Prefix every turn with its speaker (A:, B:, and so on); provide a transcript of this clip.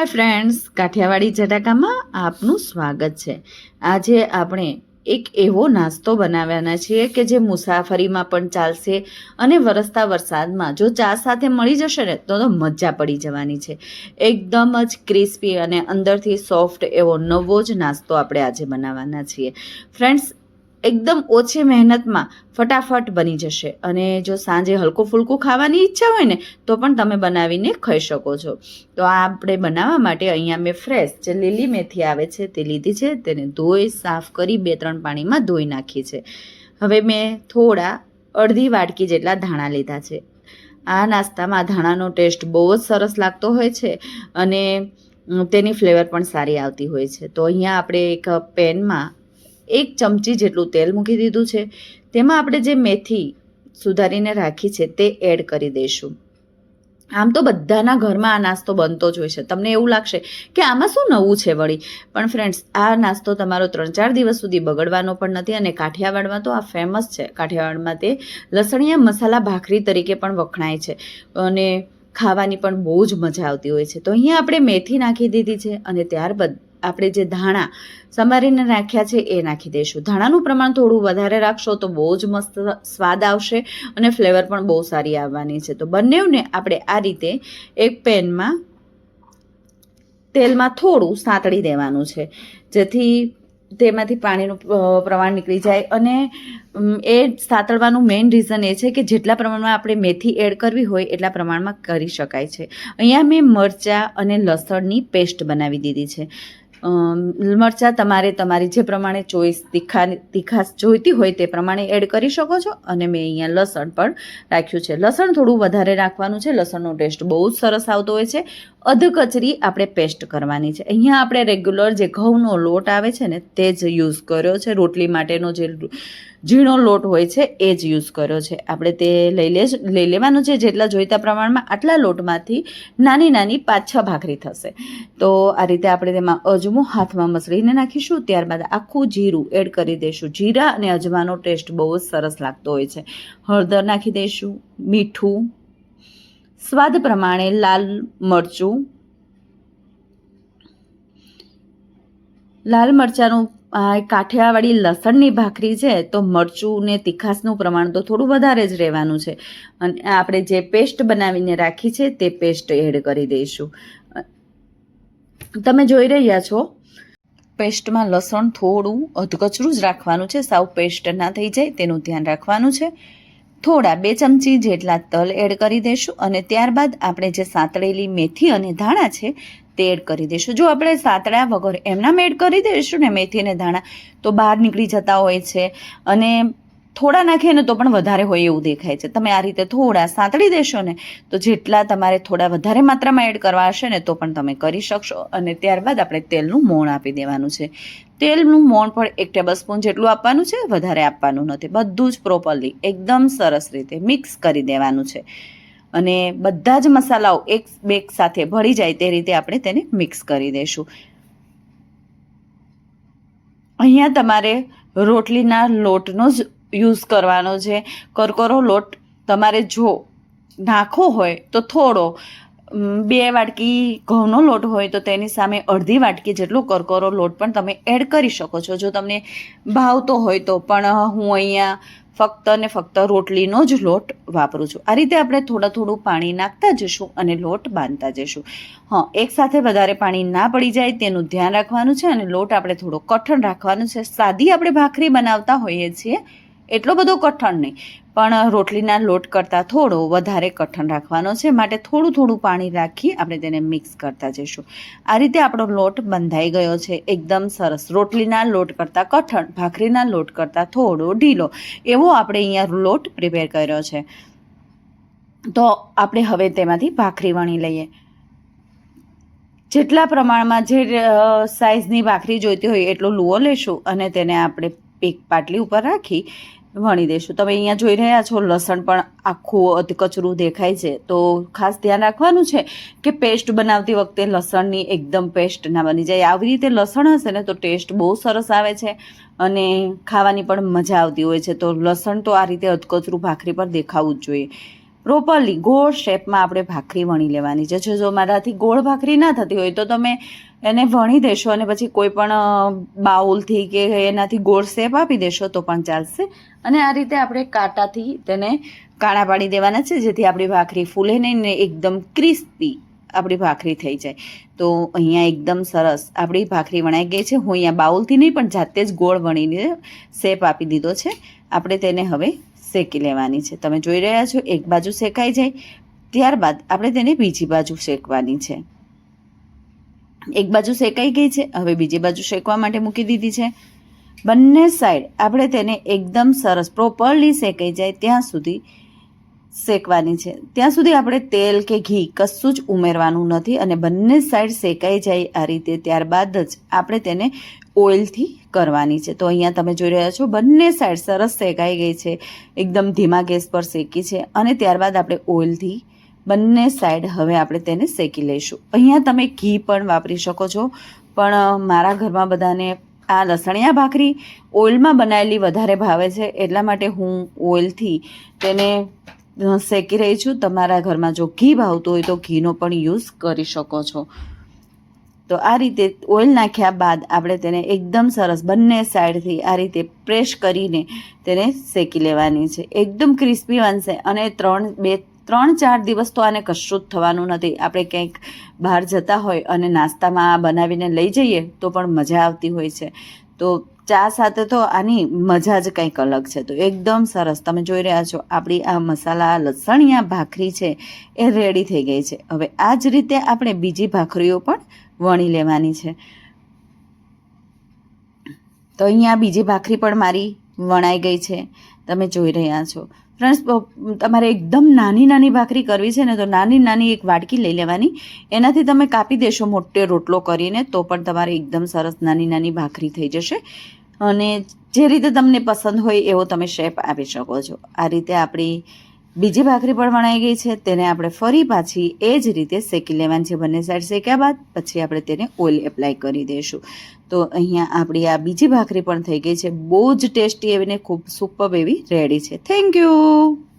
A: Hi friends Kathiawadi જટાકામાં આપનું સ્વાગત છે. આજે આપણે એક એવો નાસ્તો બનાવવાના છીએ કે જે મુસાફરીમાં પણ ચાલશે અને વરસતા વરસાદમાં જો ચા સાથે મળી જશે ને, તો મજા પડી જવાની છે. એકદમ જ ક્રિસ્પી અને અંદરથી સોફ્ટ એવો નવો જ નાસ્તો આપણે આજે બનાવવાના છીએ. ફ્રેન્ડ્સ એકદમ ઓછી મહેનતમાં ફટાફટ બની જશે. અને જો સાંજે હલકું ફૂલકું ખાવાની ઈચ્છા હોય ને, તો પણ તમે બનાવીને ખાઈ શકો છો. તો આ આપણે બનાવવા માટે અહીંયા મેં ફ્રેશ જે લીલી મેથી આવે છે તે લીધી છે. તેને ધોઈ, સાફ કરી બે ત્રણ પાણીમાં ધોઈ નાખી છે. હવે મેં થોડા અડધી વાટકી જેટલા ધાણા લીધા છે. આ નાસ્તામાં ધાણાનો ટેસ્ટ બહુ જ સરસ લાગતો હોય છે અને તેની ફ્લેવર પણ સારી આવતી હોય છે. તો અહીંયા આપણે એક પેનમાં એક ચમચી જેટલું તેલ મૂકી દીધું છે. તેમાં આપણે જે મેથી સુધારીને રાખી છે તે એડ કરી દઈશું. આમ તો બધાના ઘરમાં આ નાસ્તો બનતો જ હોય છે. તમને એવું લાગશે કે આમાં શું નવું છે વળી? પણ ફ્રેન્ડ્સ આ નાસ્તો તમારો ત્રણ ચાર દિવસ સુધી બગડવાનો પણ નથી અને કાઠિયાવાડમાં તો આ ફેમસ છે. કાઠિયાવાડમાં તે લસણિયા મસાલા ભાખરી તરીકે પણ વખણાય છે અને ખાવાની પણ બહુ જ મજા આવતી હોય છે. તો અહીંયા આપણે મેથી નાખી દીધી છે અને ત્યારબાદ આપણે જે ધાણા સમારીને નાખ્યા છે એ નાખી દઈશું. ધાણાનું પ્રમાણ થોડું વધારે રાખશો તો બહુ જ મસ્ત સ્વાદ આવશે અને ફ્લેવર પણ બહુ સારી આવવાની છે. તો બંનેવને આપણે આ રીતે એક પેનમાં તેલમાં થોડું સાંતળી દેવાનું છે, જેથી તેમાંથી પાણીનું પ્રમાણ નીકળી જાય અને એ સાતળવાનું મેઇન રીઝન એ છે કે જેટલા પ્રમાણમાં આપણે મેથી એડ કરવી હોય એટલા પ્રમાણમાં કરી શકાય છે. અહીંયા મેં મરચાં અને લસણની પેસ્ટ બનાવી દીધી છે. મરચાં તમારે તમારી જે પ્રમાણે ચોઈસ તીખા તીખાશ જોઈતી હોય તે પ્રમાણે એડ કરી શકો છો. અને મેં અહીંયા લસણ પણ રાખ્યું છે. લસણ થોડું વધારે રાખવાનું છે. લસણનો ટેસ્ટ બહુ જ સરસ આવતો હોય છે. અધ કચરી આપણે પેસ્ટ કરવાની છે. અહીંયા આપણે રેગ્યુલર જે ઘઉંનો લોટ આવે છે ને, તે જ યુઝ કર્યો છે. રોટલી માટેનો જે ઝીણો લોટ હોય છે, એ જ યુઝ કર્યો છે. આપણે તે લઈ લે, લઈ લેવાનું છે, જેટલા જોઈતા પ્રમાણમાં આટલા લોટમાંથી નાની નાની પાંચ છ ભાખરી થશે. તો આ રીતે આપણે તેમાં અજમો હાથમાં મસળીને નાખીશું, ત્યારબાદ આખું જીરું એડ કરી દઈશું. જીરા અને અજમાનો ટેસ્ટ બહુ જ સરસ લાગતો હોય છે. હળદર નાખી દઈશું, મીઠું, સ્વાદ પ્રમાણે લાલ મરચું લાલ મરચાંનું કાઠિયાવાડી લસણની ભાખરી છે, તો મરચું ને તીખાસનું પ્રમાણ તો થોડું વધારે જ રહેવાનું છે. અને આપણે જે પેસ્ટ બનાવીને રાખી છે, તે પેસ્ટ એડ કરી દઈશું. તમે જોઈ રહ્યા છો? પેસ્ટમાં લસણ થોડું અધકચરું જ રાખવાનું છે. સાવ પેસ્ટ ના થઈ જાય, તેનું ધ્યાન રાખવાનું છે. થોડા બે ચમચી જેટલા તલ એડ કરી દઈશું અને ત્યારબાદ આપણે જે સાતળેલી મેથી અને ધાણા છે તે એડ કરી દઈશું જો આપણે સાતળા વગર એમનામ એડ કરી દઈશું ને મેથી અને ધાણા, તો બહાર નીકળી જતા હોય છે અને થોડા નાખીએ ને તો પણ વધારે હોય એવું દેખાય છે. તમે આ રીતે થોડા સાંતળી દેશો ને, તો જેટલા તમારે થોડા વધારે માત્રામાં એડ કરવા હશે ને, તો પણ તમે કરી શકશો. અને ત્યારબાદ આપણે તેલનું મોણ આપી દેવાનું છે. તેલનું મોણ પણ એક ટેબલ સ્પૂન જેટલું આપવાનું છે, વધારે આપવાનું નથી. બધું જ પ્રોપરલી એકદમ સરસ રીતે મિક્સ કરી દેવાનું છે. અને બધા જ મસાલાઓ એક બેક સાથે ભળી જાય તે રીતે આપણે તેને મિક્સ કરી દઈશું અહીંયા તમારે રોટલીના લોટનો જ યુઝ કરવાનો છે. કરકરો લોટ તમારે જો નાખવો હોય તો થોડો બે વાટકી ઘઉંનો લોટ હોય તો તેની સામે અડધી વાટકી જેટલો કરકરો લોટ પણ તમે એડ કરી શકો છો. જો તમને ભાવતો હોય તો પણ હું અહીંયા ફક્ત ને ફક્ત રોટલીનો જ લોટ વાપરું છું. આ રીતે આપણે થોડા થોડું પાણી નાખતા જઈશું અને લોટ બાંધતા જઈશું હા એકસાથે વધારે પાણી ના પડી જાય તેનું ધ્યાન રાખવાનું છે અને લોટ આપણે થોડો કઠણ રાખવાનો છે. સાદી આપણે ભાખરી બનાવતા હોઈએ છીએ એટલો બધો કઠણ નહીં. પણ રોટલીના લોટ કરતાં થોડો વધારે કઠણ રાખવાનો છે. માટે થોડું થોડું પાણી રાખી આપણે તેને મિક્સ કરતા જઈશું. આ રીતે આપણો લોટ બંધાઈ ગયો છે. એકદમ સરસ. રોટલીના લોટ કરતાં કઠણ, ભાખરીના લોટ કરતાં થોડો ઢીલો. એવો આપણે અહીંયા લોટ પ્રિપેર કર્યો છે. તો આપણે હવે તેમાંથી ભાખરી વણી લઈએ. જેટલા પ્રમાણમાં જે સાઇઝની ભાખરી જોઈતી હોય એટલો લુઓ લેશું અને તેને આપણે એક પાટલી ઉપર રાખી વણી દઈશું. તમે અહીંયા જોઈ રહ્યા છો, લસણ પણ આખું અધકચરું દેખાય છે. તો ખાસ ધ્યાન રાખવાનું છે કે પેસ્ટ બનાવતી વખતે લસણની એકદમ પેસ્ટ ના બની જાય. આવી રીતે લસણ હશે ને તો ટેસ્ટ બહુ સરસ આવે છે અને ખાવાની પણ મજા આવતી હોય છે. તો લસણ તો આ રીતે અધકચરું ભાખરી પર દેખાવું જ જોઈએ. પ્રોપરલી ગોળ શેપમાં આપણે ભાખરી વણી લેવાની છે. જો જો મારાથી ગોળ ભાખરી ના થતી હોય તો તમે એને વણી દેશો અને પછી કોઈ પણ બાઉલથી કે એનાથી ગોળ શેપ આપી દેશો તો પણ ચાલશે. અને આ રીતે આપણે કાંટાથી તેને કાણા પાડી દેવાના છે, જેથી આપણી ભાખરી ફૂલે નહીં ને એકદમ ક્રિસ્પી આપણી ભાખરી થઈ જાય. તો અહીંયા એકદમ સરસ આપણી ભાખરી વણાઈ ગઈ છે. હું અહીંયા બાઉલથી નહીં, પણ જાતે જ ગોળ વણીને શેપ આપી દીધો છે. આપણે તેને હવે શેકી લેવાની છે. તમે જોઈ રહ્યા છો, એક બાજુ શેકાઈ જાય, ત્યારબાદ આપણે તેને બીજી બાજુ શેકવાની છે. એક બાજુ શેકાઈ ગઈ છે, હવે બીજી બાજુ શેકવા માટે મૂકી દીધી છે. બંને સાઈડ આપણે તેને એકદમ સરસ પ્રોપરલી શેકાઈ જાય ત્યાં સુધી શેકવાની છે. ત્યાં સુધી આપણે તેલ કે ઘી કશું જ ઉમેરવાનું નથી અને બંને સાઈડ શેકાઈ જાય આ રીતે, ત્યારબાદ જ આપણે તેને ઓઇલથી કરવાની છે. તો અહીંયા તમે જોઈ રહ્યા છો, બંને સાઈડ સરસ શેકાઈ ગઈ છે. એકદમ ધીમા ગેસ પર શેકી છે અને ત્યારબાદ આપણે ઓઇલથી બંને સાઈડ હવે આપણે તેને શેકી લઈશું. અહીંયા તમે ઘી પણ વાપરી શકો છો. પણ મારા ઘરમાં બધાને આ લસણિયા ભાખરી ઓઇલમાં બનાવેલી વધારે ભાવે છે. એટલા માટે હું ઓઇલથી તેને શેકી રહી છું. તમારા ઘરમાં જો ઘી ભાવતું હોય તો ઘીનો પણ યુઝ કરી શકો છો. તો આ રીતે ઓઇલ નાખ્યા બાદ આપણે તેને એકદમ સરસ બંને સાઈડથી આ રીતે પ્રેસ કરીને તેને શેકી લેવાની છે. એકદમ ક્રિસ્પી બનશે અને ત્રણ બે ત્રણ ચાર દિવસ તો આને કશું જ થવાનું નથી. આપણે ક્યાંક બહાર જતા હોય અને નાસ્તામાં આ બનાવીને લઈ જઈએ તો પણ મજા આવતી હોય છે. તો ચા સાથે તો આની મજા જ કંઈક અલગ છે. તો એકદમ સરસ. તમે જોઈ રહ્યા છો, આપણી આ મસાલા લસણિયા ભાખરી છે એ રેડી થઈ ગઈ છે. હવે આ જ રીતે આપણે બીજી ભાખરીઓ પણ વણી લેવાની છે. તો અહીંયા બીજી ભાખરી પણ મારી વણાઈ ગઈ છે. તમે જોઈ રહ્યા છો. ફ્રેન્ડ્સ તમારે એકદમ નાની નાની ભાખરી કરવી છે ને તો નાની નાની એક વાટકી લઈ લેવાની. એનાથી તમે કાપી દેશો મોટો રોટલો કરીને તો પણ તમારે એકદમ સરસ નાની નાની ભાખરી થઈ જશે. અને જે રીતે તમને પસંદ હોય એવો તમે શેપ આપી શકો છો. આ રીતે આપણી બીજી ભાખરી પણ વણાઈ ગઈ છે, તેને આપણે ફરી પાછી એ જ રીતે શેકી લેવાની છે. બંને સાઈડ શેક્યા બાદ પછી આપણે તેને ઓઇલ એપ્લાય કરી દઈશું. તો અહીંયા આપણી આ બીજી ભાખરી પણ થઈ ગઈ છે. બહુ જ ટેસ્ટી એવીને ખૂબ સુપર એવી રેડી છે. Thank you